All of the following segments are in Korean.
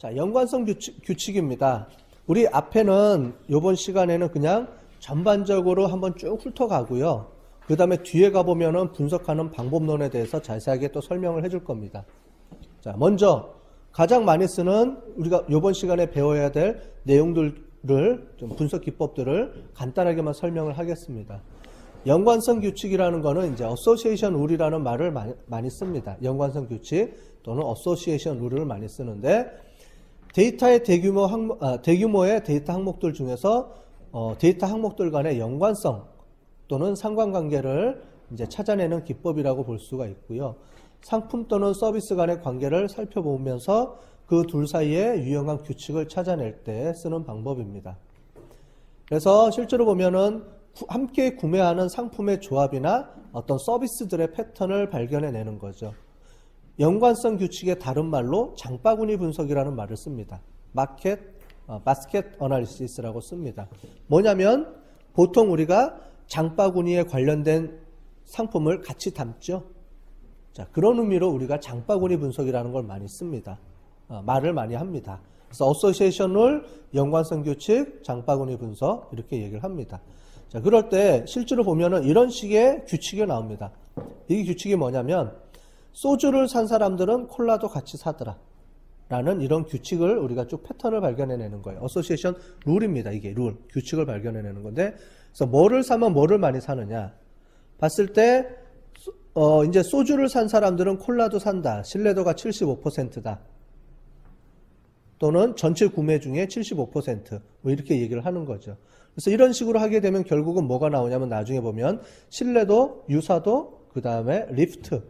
자, 연관성 규칙, 입니다 우리 앞에는 이번 시간에는 그냥 전반적으로 한번 쭉 훑어가고요. 그 다음에 뒤에 가보면은 분석하는 방법론에 대해서 자세하게 또 설명을 해줄 겁니다. 자, 먼저 가장 많이 쓰는 우리가 이번 시간에 배워야 될 내용들을 좀 분석 기법들을 간단하게만 설명을 하겠습니다. 연관성 규칙이라는 거는 이제 association rule이라는 말을 많이, 많이 씁니다. 연관성 규칙 또는 association rule을 많이 쓰는데 데이터의 대규모 항목, 아, 대규모의 데이터 항목들 중에서 어, 데이터 항목들 간의 연관성 또는 상관관계를 이제 찾아내는 기법이라고 볼 수가 있고요. 상품 또는 서비스 간의 관계를 살펴보면서 그 둘 사이에 유용한 규칙을 찾아낼 때 쓰는 방법입니다. 그래서 실제로 보면은 구- 함께 구매하는 상품의 조합이나 어떤 서비스들의 패턴을 발견해내는 거죠. 연관성 규칙의 다른 말로 장바구니 분석이라는 말을 씁니다. 마켓, 어, 바스켓 어널리시스라고 씁니다. 뭐냐면 보통 우리가 장바구니에 관련된 상품을 같이 담죠. 자, 그런 의미로 우리가 장바구니 분석이라는 걸 많이 씁니다. 어, 말을 많이 합니다. 그래서 어소시에이션을 연관성 규칙, 장바구니 분석 이렇게 얘기를 합니다. 자, 그럴 때 실제로 보면은 이런 식의 규칙이 나옵니다. 이 규칙이 뭐냐면 소주를 산 사람들은 콜라도 같이 사더라. 라는 이런 규칙을 우리가 쭉 패턴을 발견해내는 거예요. 어소시에이션 룰입니다. 이게 룰, 규칙을 발견해내는 건데, 그래서 뭐를 사면 뭐를 많이 사느냐. 봤을 때, 소- 어, 이제 소주를 산 사람들은 콜라도 산다. 신뢰도가 75%다. 또는 전체 구매 중에 75%, 뭐 이렇게 얘기를 하는 거죠. 그래서 이런 식으로 하게 되면 결국은 뭐가 나오냐면 나중에 보면 신뢰도, 유사도, 그 다음에 리프트,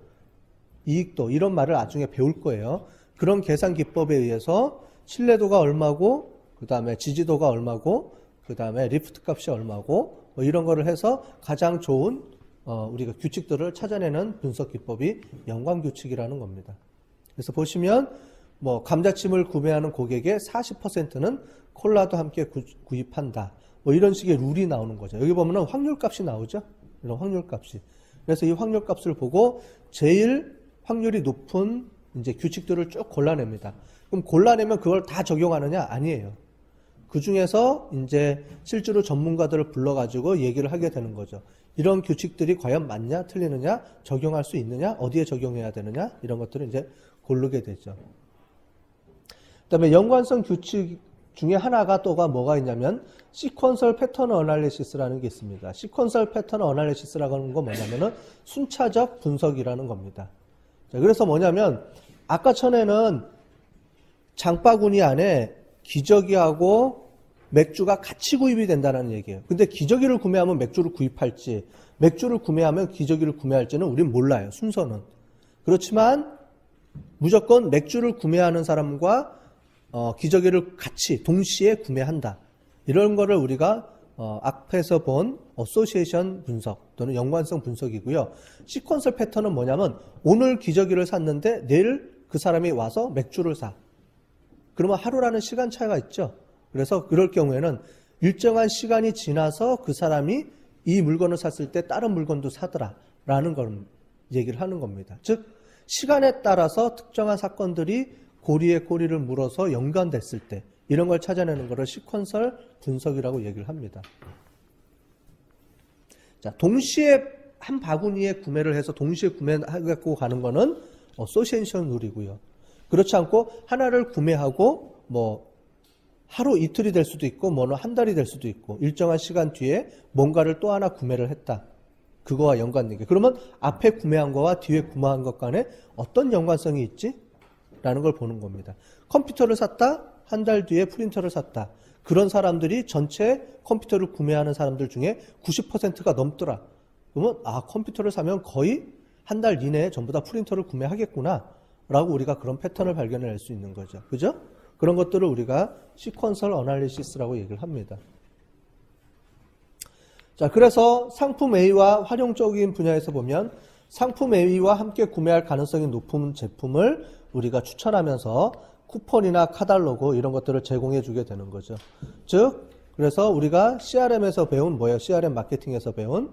이익도 이런 말을 나중에 배울 거예요. 그런 계산 기법에 의해서 신뢰도가 얼마고 그 다음에 지지도가 얼마고 그 다음에 리프트 값이 얼마고 뭐 이런 거를 해서 가장 좋은 어, 우리가 규칙들을 찾아내는 분석 기법이 연관 규칙이라는 겁니다. 그래서 보시면 뭐 감자칩을 구매하는 고객의 40%는 콜라도 함께 구, 구입한다. 뭐 이런 식의 룰이 나오는 거죠. 여기 보면은 확률 값이 나오죠. 이런 확률 값이. 그래서 이 확률 값을 보고 제일 확률이 높은 이제 규칙들을 쭉 골라냅니다. 그럼 골라내면 그걸 다 적용하느냐? 아니에요. 그 중에서 이제 실제로 전문가들을 불러가지고 얘기를 하게 되는 거죠. 이런 규칙들이 과연 맞냐, 틀리느냐, 적용할 수 있느냐, 어디에 적용해야 되느냐, 이런 것들을 이제 고르게 되죠. 그 다음에 연관성 규칙 중에 하나가 또가 뭐가 있냐면 시퀀설 패턴 어널리시스라는 게 있습니다. 시퀀설 패턴 어널리시스라고 하는 건 뭐냐면은 순차적 분석이라는 겁니다. 자, 그래서 뭐냐면 아까 전에는 장바구니 안에 기저귀하고 맥주가 같이 구입이 된다는 얘기예요. 근데 기저귀를 구매하면 맥주를 구입할지 맥주를 구매하면 기저귀를 구매할지는 우린 몰라요. 순서는. 그렇지만 무조건 맥주를 구매하는 사람과 어, 기저귀를 같이 동시에 구매한다. 이런 거를 우리가 어, 앞에서 본 어소시에이션 분석 또는 연관성 분석이고요. 시퀀설 패턴은 뭐냐면 오늘 기저귀를 샀는데 내일 그 사람이 와서 맥주를 사. 그러면 하루라는 시간 차이가 있죠. 그래서 그럴 경우에는 일정한 시간이 지나서 그 사람이 이 물건을 샀을 때 다른 물건도 사더라 라는 걸 얘기를 하는 겁니다. 즉 시간에 따라서 특정한 사건들이 고리에 고리를 물어서 연관됐을 때 이런 걸 찾아내는 것을 시퀀설 분석이라고 얘기를 합니다. 자, 동시에 한 바구니에 구매를 해서 동시에 구매하고 가는 거는 어소시에이션 룰이고요. 그렇지 않고 하나를 구매하고 뭐 하루 이틀이 될 수도 있고 뭐는 한 달이 될 수도 있고 일정한 시간 뒤에 뭔가를 또 하나 구매를 했다. 그거와 연관된 게. 그러면 앞에 구매한 거와 뒤에 구매한 것 간에 어떤 연관성이 있지? 라는 걸 보는 겁니다. 컴퓨터를 샀다? 한 달 뒤에 프린터를 샀다. 그런 사람들이 전체 컴퓨터를 구매하는 사람들 중에 90%가 넘더라. 그러면 아 컴퓨터를 사면 거의 한 달 이내에 전부 다 프린터를 구매하겠구나. 라고 우리가 그런 패턴을 발견할 수 있는 거죠. 그죠? 그런 것들을 우리가 시퀀설 어널리시스라고 얘기를 합니다. 자, 그래서 상품 A와 활용적인 분야에서 보면 상품 A와 함께 구매할 가능성이 높은 제품을 우리가 추천하면서 쿠폰이나 카달로그 이런 것들을 제공해 주게 되는 거죠. 즉, 그래서 우리가 CRM에서 배운 뭐예요? CRM 마케팅에서 배운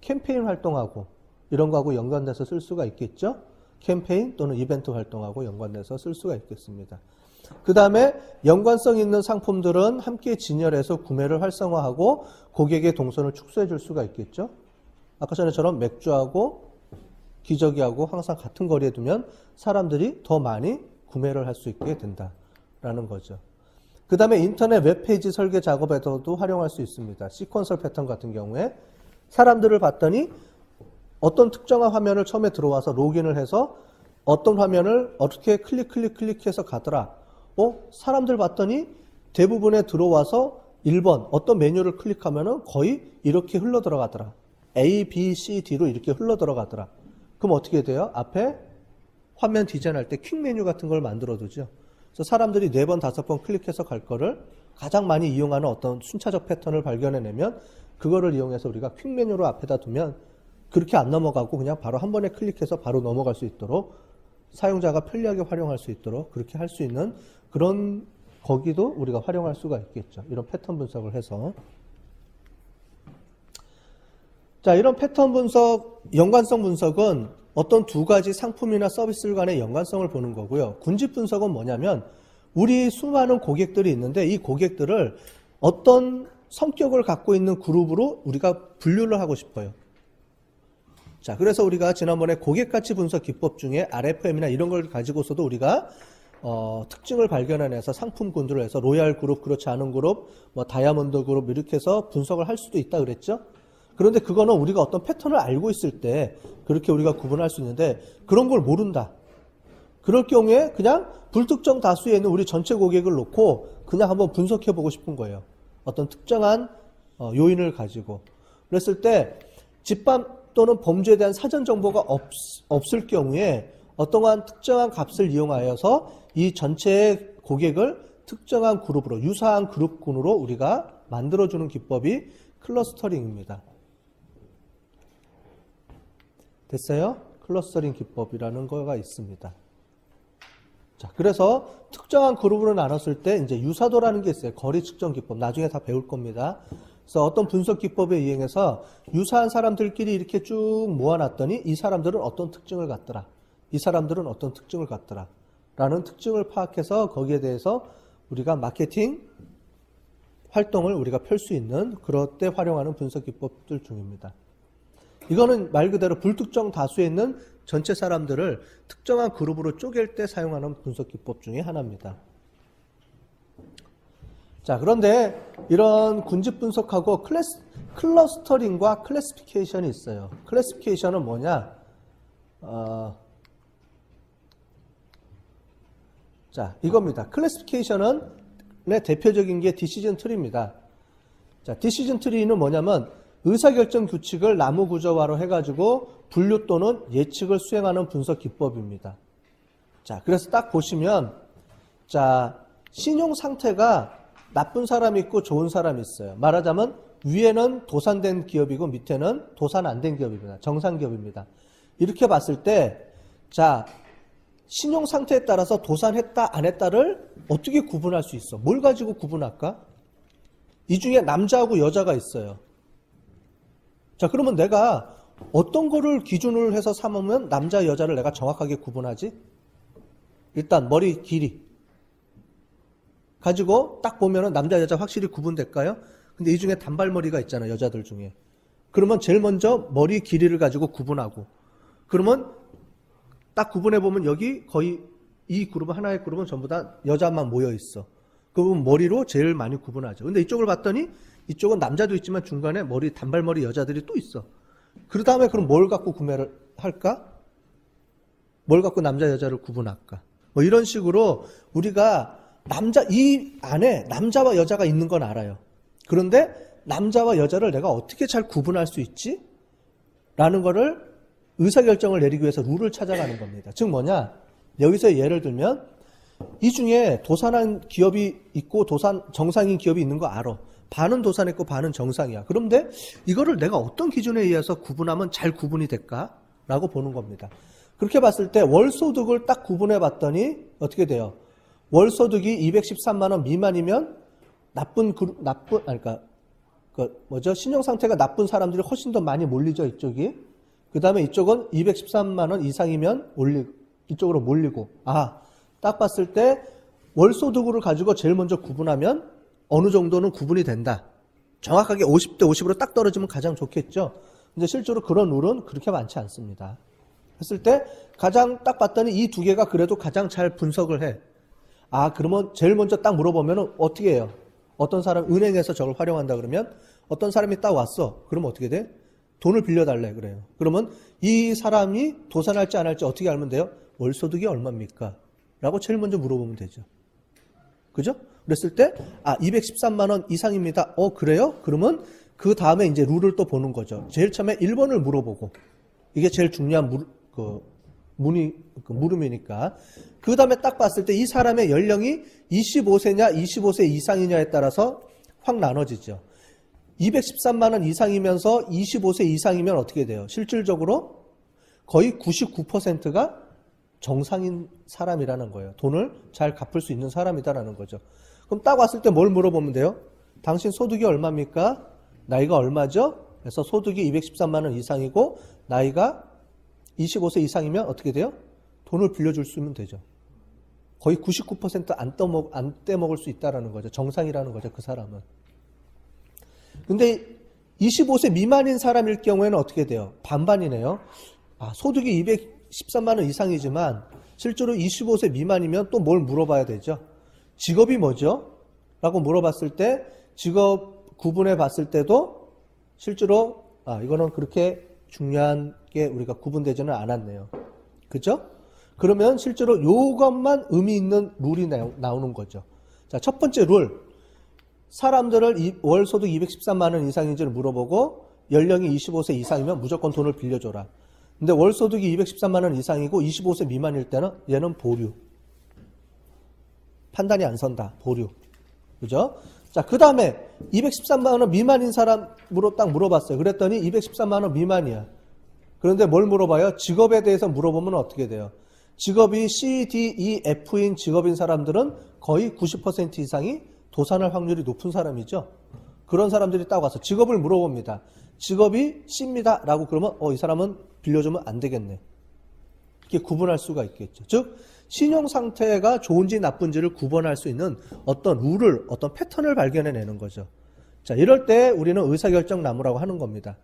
캠페인 활동하고 이런 거하고 연관돼서 쓸 수가 있겠죠? 캠페인 또는 이벤트 활동하고 연관돼서 쓸 수가 있겠습니다. 그 다음에 연관성 있는 상품들은 함께 진열해서 구매를 활성화하고 고객의 동선을 축소해 줄 수가 있겠죠. 아까 전에처럼 맥주하고 기저귀하고 항상 같은 거리에 두면 사람들이 더 많이 구매를 할 수 있게 된다라는 거죠. 그 다음에 인터넷 웹페이지 설계 작업에서도 활용할 수 있습니다. 시퀀설 패턴 같은 경우에 사람들을 봤더니 어떤 특정한 화면을 처음에 들어와서 로그인을 해서 어떤 화면을 어떻게 클릭 클릭 클릭해서 가더라. 어? 사람들 봤더니 대부분에 들어와서 1번 어떤 메뉴를 클릭하면은 거의 이렇게 흘러 들어가더라. A, B, C, D로 이렇게 흘러 들어가더라. 그럼 어떻게 돼요? 앞에 화면 디자인할 때 퀵 메뉴 같은 걸 만들어 두죠. 그래서 사람들이 네 번, 다섯 번 클릭해서 갈 거를 가장 많이 이용하는 어떤 순차적 패턴을 발견해내면 그거를 이용해서 우리가 퀵 메뉴로 앞에다 두면 그렇게 안 넘어가고 그냥 바로 한 번에 클릭해서 바로 넘어갈 수 있도록 사용자가 편리하게 활용할 수 있도록 그렇게 할 수 있는 그런 거기도 우리가 활용할 수가 있겠죠. 이런 패턴 분석을 해서. 자, 이런 패턴 분석, 연관성 분석은 어떤 두 가지 상품이나 서비스 간의 연관성을 보는 거고요. 군집 분석은 뭐냐면 우리 수많은 고객들이 있는데 이 고객들을 어떤 성격을 갖고 있는 그룹으로 우리가 분류를 하고 싶어요. 자, 그래서 우리가 지난번에 고객 가치 분석 기법 중에 RFM이나 이런 걸 가지고서도 우리가 어, 특징을 발견해내서 상품군들을 해서 로얄 그룹, 그렇지 않은 그룹, 뭐 다이아몬드 그룹 이렇게 해서 분석을 할 수도 있다 그랬죠. 그런데 그거는 우리가 어떤 패턴을 알고 있을 때 그렇게 우리가 구분할 수 있는데 그런 걸 모른다. 그럴 경우에 그냥 불특정 다수에 있는 우리 전체 고객을 놓고 그냥 한번 분석해 보고 싶은 거예요. 어떤 특정한 어, 요인을 가지고. 그랬을 때 집밥 또는 범죄에 대한 사전 정보가 없, 없을 경우에 어떠한 특정한 값을 이용하여서 이 전체 고객을 특정한 그룹으로 유사한 그룹군으로 우리가 만들어주는 기법이 클러스터링입니다. 됐어요? 클러스터링 기법이라는 거가 있습니다. 자, 그래서 특정한 그룹으로 나눴을 때 이제 유사도라는 게 있어요. 거리 측정 기법. 나중에 다 배울 겁니다. 그래서 어떤 분석 기법에 이행해서 유사한 사람들끼리 이렇게 쭉 모아놨더니 이 사람들은 어떤 특징을 갖더라. 이 사람들은 어떤 특징을 갖더라. 라는 특징을 파악해서 거기에 대해서 우리가 마케팅 활동을 우리가 펼 수 있는 그럴 때 활용하는 분석 기법들 중입니다. 이거는 말 그대로 불특정 다수에 있는 전체 사람들을 특정한 그룹으로 쪼갤 때 사용하는 분석 기법 중에 하나입니다. 자, 그런데 이런 군집 분석하고 클래스, 클러스터링과 클래스피케이션이 있어요. 클래스피케이션은 뭐냐? 어, 자, 이겁니다. 클래스피케이션은 의 대표적인 게 디시전 트리입니다. 자, 디시전 트리는 뭐냐면 의사결정 규칙을 나무 구조화로 해가지고 분류 또는 예측을 수행하는 분석 기법입니다. 자, 그래서 딱 보시면, 자, 신용 상태가 나쁜 사람이 있고 좋은 사람이 있어요. 말하자면 위에는 도산된 기업이고 밑에는 도산 안 된 기업입니다. 정상 기업입니다. 이렇게 봤을 때, 자, 신용 상태에 따라서 도산했다, 안 했다를 어떻게 구분할 수 있어? 뭘 가지고 구분할까? 이 중에 남자하고 여자가 있어요. 자, 그러면 내가 어떤 거를 기준으로 해서 삼으면 남자, 여자를 내가 정확하게 구분하지? 일단 머리 길이. 가지고 딱 보면은 남자, 여자 확실히 구분될까요? 근데 이 중에 단발머리가 있잖아요, 여자들 중에. 그러면 제일 먼저 머리 길이를 가지고 구분하고. 그러면 딱 구분해보면 여기 거의 이 그룹은 하나의 그룹은 전부 다 여자만 모여 있어. 그러면 머리로 제일 많이 구분하죠. 근데 이쪽을 봤더니 이쪽은 남자도 있지만 중간에 머리, 단발머리 여자들이 또 있어. 그 다음에 그럼 뭘 갖고 구매를 할까? 뭘 갖고 남자, 여자를 구분할까? 뭐 이런 식으로 우리가 남자, 이 안에 남자와 여자가 있는 건 알아요. 그런데 남자와 여자를 내가 어떻게 잘 구분할 수 있지? 라는 거를 의사결정을 내리기 위해서 룰을 찾아가는 겁니다. 즉 뭐냐? 여기서 예를 들면 이 중에 도산한 기업이 있고 도산 정상인 기업이 있는 거 알아. 반은 도산했고 반은 정상이야. 그런데 이거를 내가 어떤 기준에 의해서 구분하면 잘 구분이 될까? 라고 보는 겁니다. 그렇게 봤을 때 월소득을 딱 구분해 봤더니 어떻게 돼요? 월소득이 213만 원 미만이면 나쁜 그룹, 나쁜 아니 그러니까 그 뭐죠? 신용 상태가 나쁜 사람들이 훨씬 더 많이 몰리죠, 이쪽이. 그 다음에 이쪽은 213만 원 이상이면 올리, 이쪽으로 몰리고. 아, 딱 봤을 때 월소득을 가지고 제일 먼저 구분하면 어느 정도는 구분이 된다. 정확하게 50대 50으로 딱 떨어지면 가장 좋겠죠. 근데 실제로 그런 룰은 그렇게 많지 않습니다. 했을 때 가장 딱 봤더니 이 두 개가 그래도 가장 잘 분석을 해. 아, 그러면 제일 먼저 딱 물어보면 어떻게 해요? 어떤 사람 은행에서 저걸 활용한다 그러면 어떤 사람이 딱 왔어. 그러면 어떻게 돼? 돈을 빌려달래 그래요. 그러면 이 사람이 도산할지 안 할지 어떻게 알면 돼요? 월소득이 얼마입니까? 라고 제일 먼저 물어보면 되죠. 그죠? 그랬을 때, 아, 213만원 이상입니다. 어, 그래요? 그러면 그 다음에 이제 룰을 또 보는 거죠. 제일 처음에 1번을 물어보고, 이게 제일 중요한 물, 그, 문이, 그 물음이니까. 그 다음에 딱 봤을 때 이 사람의 연령이 25세냐, 25세 이상이냐에 따라서 확 나눠지죠. 213만원 이상이면서 25세 이상이면 어떻게 돼요? 실질적으로 거의 99%가 정상인 사람이라는 거예요. 돈을 잘 갚을 수 있는 사람이다라는 거죠. 그럼 딱 왔을 때 뭘 물어보면 돼요? 당신 소득이 얼마입니까? 나이가 얼마죠? 그래서 소득이 213만 원 이상이고 나이가 25세 이상이면 어떻게 돼요? 돈을 빌려줄 수 있으면 되죠. 거의 99%안 떼먹 안 떼먹을 수 있다라는 거죠. 정상이라는 거죠. 그 사람은. 근데 25세 미만인 사람일 경우에는 어떻게 돼요? 반반이네요. 아, 소득이 213만 원 이상이지만 실제로 25세 미만이면 또 뭘 물어봐야 되죠? 직업이 뭐죠? 라고 물어봤을 때 직업 구분해 봤을 때도 실제로 아, 이거는 그렇게 중요한 게 우리가 구분되지는 않았네요. 그죠? 그러면 실제로 이것만 의미 있는 룰이 나오는 거죠. 자, 첫 번째 룰. 사람들을 월 소득 213만 원 이상인지를 물어보고 연령이 25세 이상이면 무조건 돈을 빌려줘라. 근데 월 소득이 213만 원 이상이고 25세 미만일 때는 얘는 보류. 판단이 안 선다. 보류. 그죠? 자, 그 다음에 213만 원 미만인 사람으로 딱 물어봤어요. 그랬더니 213만 원 미만이야. 그런데 뭘 물어봐요? 직업에 대해서 물어보면 어떻게 돼요? 직업이 C, D, E, F인 직업인 사람들은 거의 90% 이상이 도산할 확률이 높은 사람이죠. 그런 사람들이 딱 와서 직업을 물어봅니다. 직업이 C입니다. 라고 그러면 어, 이 사람은 빌려주면 안 되겠네. 이렇게 구분할 수가 있겠죠. 즉, 신용 상태가 좋은지 나쁜지를 구분할 수 있는 어떤 룰을, 어떤 패턴을 발견해내는 거죠. 자, 이럴 때 우리는 의사결정 나무라고 하는 겁니다.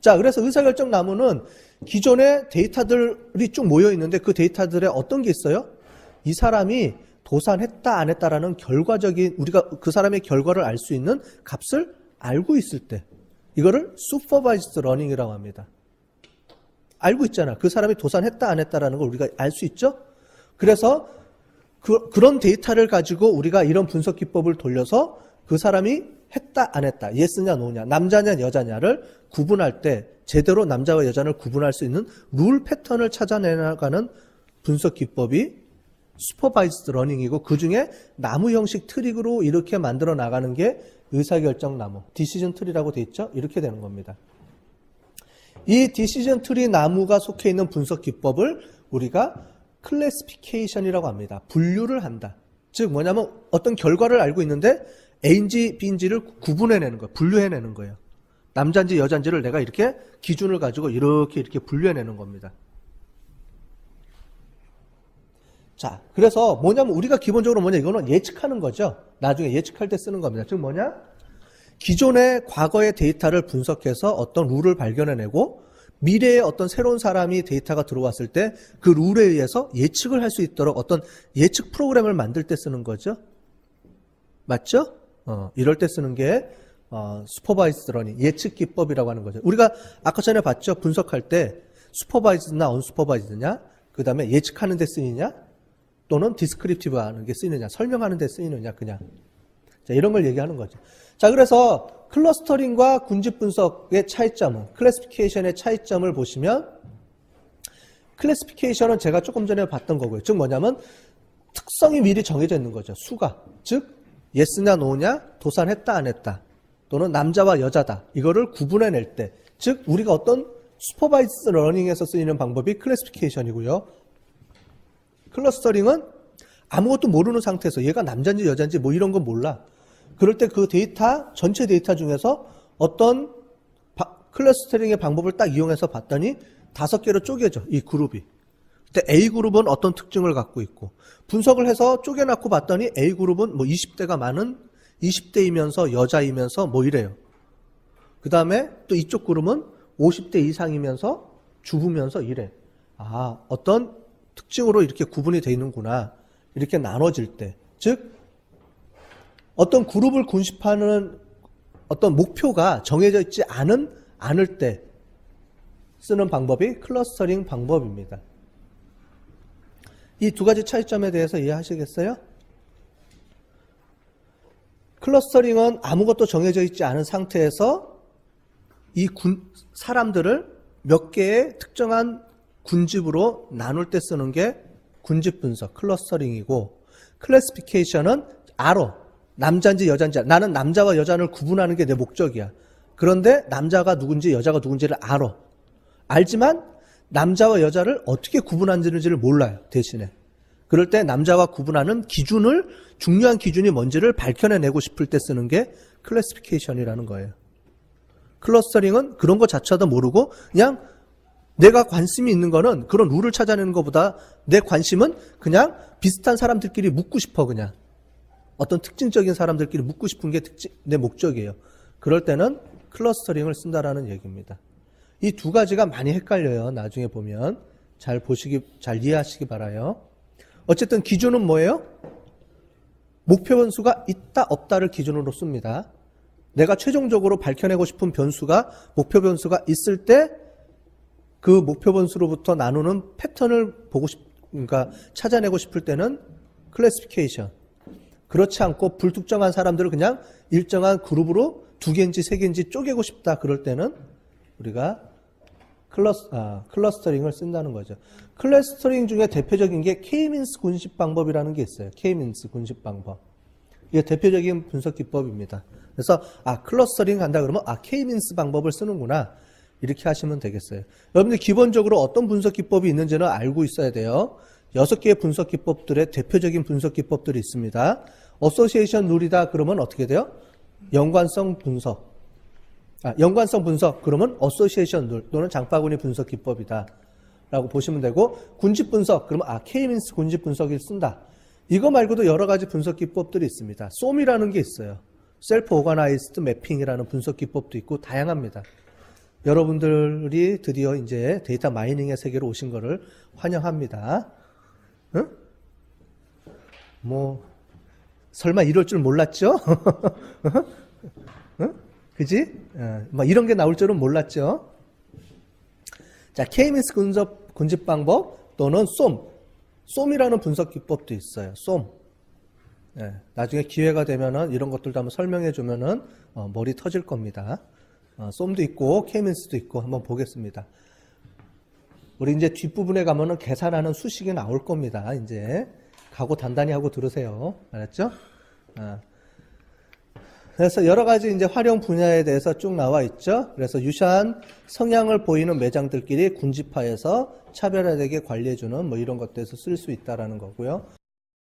자, 그래서 의사결정 나무는 기존의 데이터들이 쭉 모여 있는데 그 데이터들에 어떤 게 있어요? 이 사람이 도산했다 안 했다라는 결과적인 우리가 그 사람의 결과를 알 수 있는 값을 알고 있을 때 이거를 supervised learning이라고 합니다. 알고 있잖아. 그 사람이 도산했다 안 했다라는 걸 우리가 알 수 있죠? 그래서 그, 그런 데이터를 가지고 우리가 이런 분석 기법을 돌려서 그 사람이 했다 안 했다 예스냐 노냐 남자냐 여자냐를 구분할 때 제대로 남자와 여자를 구분할 수 있는 룰 패턴을 찾아내나가는 분석 기법이 슈퍼바이스드 러닝이고 그 중에 나무 형식 트릭으로 이렇게 만들어 나가는 게 의사결정 나무 디시전 트리라고 돼 있죠 이렇게 되는 겁니다 이 디시전 트리 나무가 속해 있는 분석 기법을 우리가 클래스피케이션이라고 합니다 분류를 한다 즉 뭐냐면 어떤 결과를 알고 있는데 A인지 B인지를 구분해내는 거예요. 분류해내는 거예요. 남자인지 여자인지를 내가 이렇게 기준을 가지고 이렇게 이렇게 분류해내는 겁니다. 자, 그래서 뭐냐면 우리가 기본적으로 뭐냐 이거는 예측하는 거죠. 나중에 예측할 때 쓰는 겁니다. 즉 뭐냐? 기존의 과거의 데이터를 분석해서 어떤 룰을 발견해내고 미래에 어떤 새로운 사람이 데이터가 들어왔을 때 그 룰에 의해서 예측을 할 수 있도록 어떤 예측 프로그램을 만들 때 쓰는 거죠. 맞죠? 어, 이럴 때 쓰는 게 어, 슈퍼바이스 러닝 예측 기법이라고 하는 거죠. 우리가 아까 전에 봤죠. 분석할 때 슈퍼바이즈나 언슈퍼바이즈냐, 그 다음에 예측하는 데 쓰이냐, 또는 디스크립티브 하는 게 쓰이느냐, 설명하는 데 쓰이느냐, 그냥. 자, 이런 걸 얘기하는 거죠. 자, 그래서 클러스터링과 군집 분석의 차이점은, 클래스피케이션의 차이점을 보시면, 클래스피케이션은 제가 조금 전에 봤던 거고요. 즉 뭐냐면, 특성이 미리 정해져 있는 거죠. 수가. 즉, 예스냐 노냐 도산했다 안 했다 또는 남자와 여자다 이거를 구분해낼 때 즉 우리가 어떤 슈퍼바이스 러닝에서 쓰이는 방법이 클래스피케이션이고요 클러스터링은 아무것도 모르는 상태에서 얘가 남자인지 여자인지 뭐 이런 건 몰라 그럴 때 그 데이터 전체 데이터 중에서 어떤 클러스터링의 방법을 딱 이용해서 봤더니 다섯 개로 쪼개져, 이 그룹이. 그때 A그룹은 어떤 특징을 갖고 있고, 분석을 해서 쪼개놓고 봤더니 A그룹은 뭐 20대가 많은 20대이면서 여자이면서 뭐 이래요. 그 다음에 또 이쪽 그룹은 50대 이상이면서 주부면서 이래. 아, 어떤 특징으로 이렇게 구분이 되어 있는구나. 이렇게 나눠질 때. 즉, 어떤 그룹을 군집하는 어떤 목표가 정해져 있지 않은, 않을 때 쓰는 방법이 클러스터링 방법입니다. 이 두 가지 차이점에 대해서 이해하시겠어요? 클러스터링은 아무것도 정해져 있지 않은 상태에서 이 군, 사람들을 몇 개의 특정한 군집으로 나눌 때 쓰는 게 군집 분석, 클러스터링이고, 클래시피케이션은 알아. 남자인지 여자인지. 나는 남자와 여자를 구분하는 게 내 목적이야. 그런데 남자가 누군지 여자가 누군지를 알아. 알지만 남자와 여자를 어떻게 구분하는지를 몰라요. 대신에. 그럴 때 남자와 구분하는 기준을 중요한 기준이 뭔지를 밝혀내고 싶을 때 쓰는 게 클래시피케이션이라는 거예요. 클러스터링은 그런 것 자체도 모르고 그냥 내가 관심이 있는 거는 그런 룰을 찾아내는 것보다 내 관심은 그냥 비슷한 사람들끼리 묻고 싶어 그냥 어떤 특징적인 사람들끼리 묻고 싶은 게 특징, 내 목적이에요. 그럴 때는 클러스터링을 쓴다라는 얘기입니다. 이 두 가지가 많이 헷갈려요. 나중에 보면 잘 보시기 잘 이해하시기 바라요. 어쨌든 기준은 뭐예요? 목표 변수가 있다 없다를 기준으로 씁니다. 내가 최종적으로 밝혀내고 싶은 변수가 목표 변수가 있을 때 그 목표 변수로부터 나누는 패턴을 보고 싶, 그러니까 찾아내고 싶을 때는 클래시피케이션. 그렇지 않고 불특정한 사람들을 그냥 일정한 그룹으로 두 개인지 세 개인지 쪼개고 싶다. 그럴 때는 우리가 클러스, 아, 클러스터링을 쓴다는 거죠. 클러스터링 중에 대표적인 게 K-민스 군집 방법이라는 게 있어요. K-민스 군집 방법. 이게 대표적인 분석 기법입니다. 그래서 아 클러스터링 한다 그러면 아 K-민스 방법을 쓰는구나 이렇게 하시면 되겠어요. 여러분들 기본적으로 어떤 분석 기법이 있는지는 알고 있어야 돼요. 여섯 개의 분석 기법들의 대표적인 분석 기법들이 있습니다. 어소시에이션 룰이다 그러면 어떻게 돼요? 연관성 분석. 아, 연관성 분석 그러면 어소시에이션 룰 또는 장바구니 분석 기법이다. 라고 보시면 되고 군집 분석 그러면 아 K-민스 군집 분석을 쓴다. 이거 말고도 여러 가지 분석 기법들이 있습니다. 솜이라는 게 있어요. 셀프 오가나이스드 매핑이라는 분석 기법도 있고 다양합니다. 여러분들이 드디어 이제 데이터 마이닝의 세계로 오신 것을 환영합니다. 응? 뭐 설마 이럴 줄 몰랐죠? 응? 그지? 어, 뭐 이런 게 나올 줄은 몰랐죠. 자, 케이미스 군집, 군집 방법 또는 쏨. 쏨이라는 분석 기법도 있어요. 쏨. 예, 나중에 기회가 되면은 이런 것들도 한번 설명해 주면은 어, 머리 터질 겁니다. 어, 쏨도 있고 케이민스도 있고 한번 보겠습니다. 우리 이제 뒷부분에 가면은 계산하는 수식이 나올 겁니다. 이제 각오 단단히 하고 들으세요. 알았죠? 어. 그래서 여러 가지 이제 활용 분야에 대해서 쭉 나와 있죠. 그래서 유사한 성향을 보이는 매장들끼리 군집화해서 차별화되게 관리해주는 뭐 이런 것들에서 쓸 수 있다라는 거고요.